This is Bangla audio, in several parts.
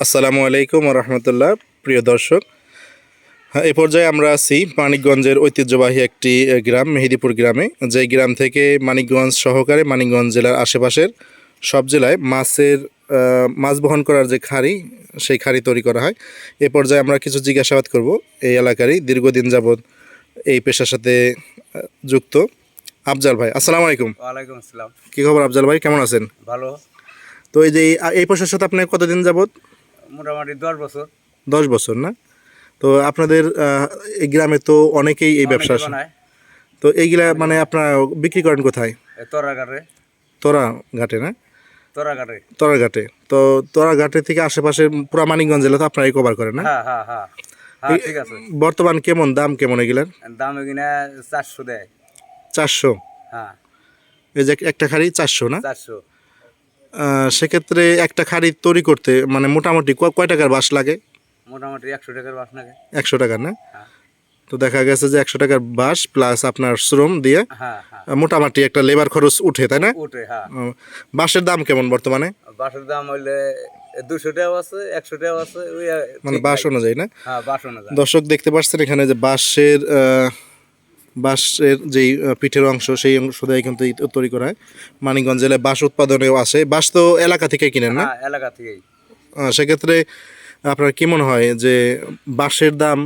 আসসালামু আলাইকুম রহমতুল্লাহ প্রিয় দর্শক। হ্যাঁ, এ পর্যায়ে আমরা আছি মানিকগঞ্জের ঐতিহ্যবাহী একটি গ্রাম মেহেদিপুর গ্রামে। যে গ্রাম থেকে মানিকগঞ্জ সহকারে মানিকগঞ্জ জেলার আশেপাশের সব জেলায় মাছের মাছ বহন করার যে খাড়ি সেই খাড়ি তৈরি করা হয়। এ পর্যায়ে আমরা কিছু জিজ্ঞাসাবাদ করব। এই এলাকারই দীর্ঘদিন যাবৎ এই পেশার সাথে যুক্ত আফজাল ভাই। আসসালামু আলাইকুম। ওয়ালাইকুম আসসালাম। কী খবর আফজাল ভাই? কেমন আছেন? ভালো। তো এই যে এই- পেশার সাথে আপনি কতদিন যাবৎ? মোটামুটি দশ বছর। দশ বছর না? তো আপনাদের এই গ্রামে তো অনেকেই এই ব্যবসা তো এইগুলা মানে আপনারা বিক্রি করেন কোথায়? তরাঘাটে। তোরা ঘাটে না? তরাঘাটে। তোরা ঘাটে তো তোরা ঘাটে থেকে আশেপাশে পুরা মানিকগঞ্জ জেলা তো আপনারাই কভার করেন না? হ্যাঁ হ্যাঁ হ্যাঁ। হ্যাঁ ঠিক আছে। বর্তমান কেমন দাম কেমন এগুলার? দাম কিনা চারশো দেয়। চারশো? হ্যাঁ। এই যে একটা খাড়ি চারশো না? চারশো। সেক্ষেত্রে একটা খাড়ি তৈরি করতে মানে মোটামুটি কয় টাকার বাস লাগে? মোটামুটি একশো টাকার বাস নাকি একশো টাকার না? হ্যাঁ। তো দেখা গেছে যে একশো টাকার বাস প্লাস আপনার শ্রম দিয়ে হ্যাঁ হ্যাঁ। মোটামুটি একটা লেবার খরচ উঠে তাই না? উঠে হ্যাঁ। বাসের দাম কেমন বর্তমানে? বাসের দাম হইলে দুশো টাকাও আছে একশো টাকাও আছে মানে বাস অনুযায়ী না? দর্শক দেখতে পাচ্ছেন এখানে যে বাঁশের বাঁশের যেই পিঠের অংশ সেই অংশ দিয়ে কিন্তু তৈরি করা হয়। মানিকগঞ্জ জেলায় বাঁশ উৎপাদনেও আছে। বাঁশ তো এলাকা থেকে কিনেন না? হ্যাঁ এলাকা থেকেই। সেক্ষেত্রে আপনার কি মনে হয় যে বাঁশের দাম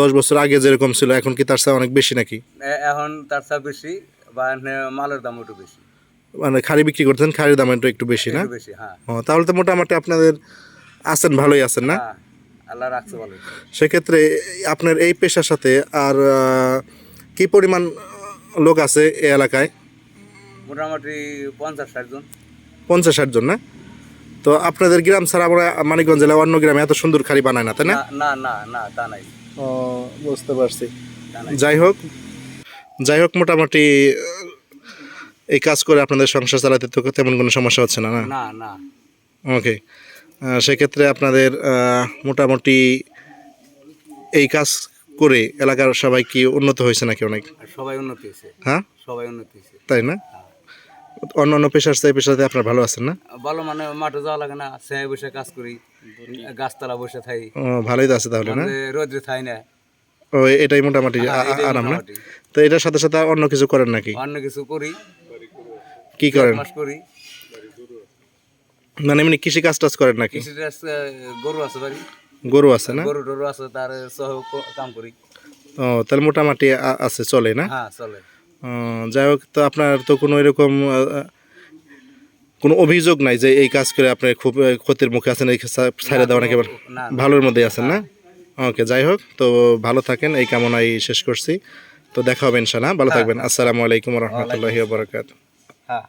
দশ বছর আগে যেরকম ছিল এখন কি তার চেয়ে অনেক বেশি নাকি? এখন তার চেয়ে বেশি বা মালের দাম একটু বেশি। মানে খাড়ি বিক্রি করতেন খাড়ির দাম একটু একটু বেশি না? বেশি হ্যাঁ। তাহলে তো মোটামুটি আপনাদের আছেন ভালোই আছেন না? হ্যাঁ আল্লাহ রাখছে ভালো সেক্ষেত্রে আপনার এই পেশার সাথে আর কি পরিমাণ লোক আছে এই এলাকায়? মোটামুটি পঞ্চাশ ষাট জন। পঞ্চাশ ষাট জন না? তো আপনাদের গ্রাম ছাড়া আমরা মানিকগঞ্জ জেলা অন্য গ্রামে এত সুন্দর খাড়ি বানায় না তাই না? না না না তা নাই। ও বুঝতে পারছি। যাই হোক যাই হোক মোটামুটি এই কাজ করে আপনাদের সংসার চালাতে তো তেমন কোনো সমস্যা হচ্ছে না না? না না। ওকে সেক্ষেত্রে আপনাদের মোটামুটি এই কাজ করে এলাকার সবাই কি উন্নত হয়েছে নাকি অনেক? সবাই উন্নতি হয়েছে। হ্যাঁ? সবাই উন্নতি হয়েছে। তাই না? অন্য অন্য পেশার চাই পেশাতে আপনার ভালো আছেন না? ভালো মানে মাঠে যাওয়া লাগে না সে বসে কাজ করি গাছতলা বসে থাই। ভালোই তো আছে তাহলে না? রোদ্রে থাই না। ও এটাই মোটামুটি হ্যাঁ, আরাম না? তো এটার সাথে সাথে অন্য কিছু করেন নাকি? অন্য কিছু করি। কি করেন? মাস করি। মানে এমনি কৃষি কাজ টাজ করেন নাকি? কৃষি আহ, গরু আছে বাড়ি। গরু আছে না? গরু টরু আছে তার সহ কাম করি। ও তাহলে মোটামুটি আছে চলে না? হ্যাঁ চলে। যাই হোক তো আপনার তো কোনো এরকম কোনো অভিযোগ নাই যে এই কাজ করে আপনি খুব ক্ষতির মুখে আছেন এই ছাইড়ে দেওয়া নাকি ভালোর মধ্যে আছেন না? ওকে যাই হোক তো ভালো থাকেন এই কামনাই শেষ করছি। তো দেখা হবে ইনশাল্লাহ ভালো থাকবেন। আসসালামু আলাইকুম রহমতুল্লাহি বারকাত হ্যাঁ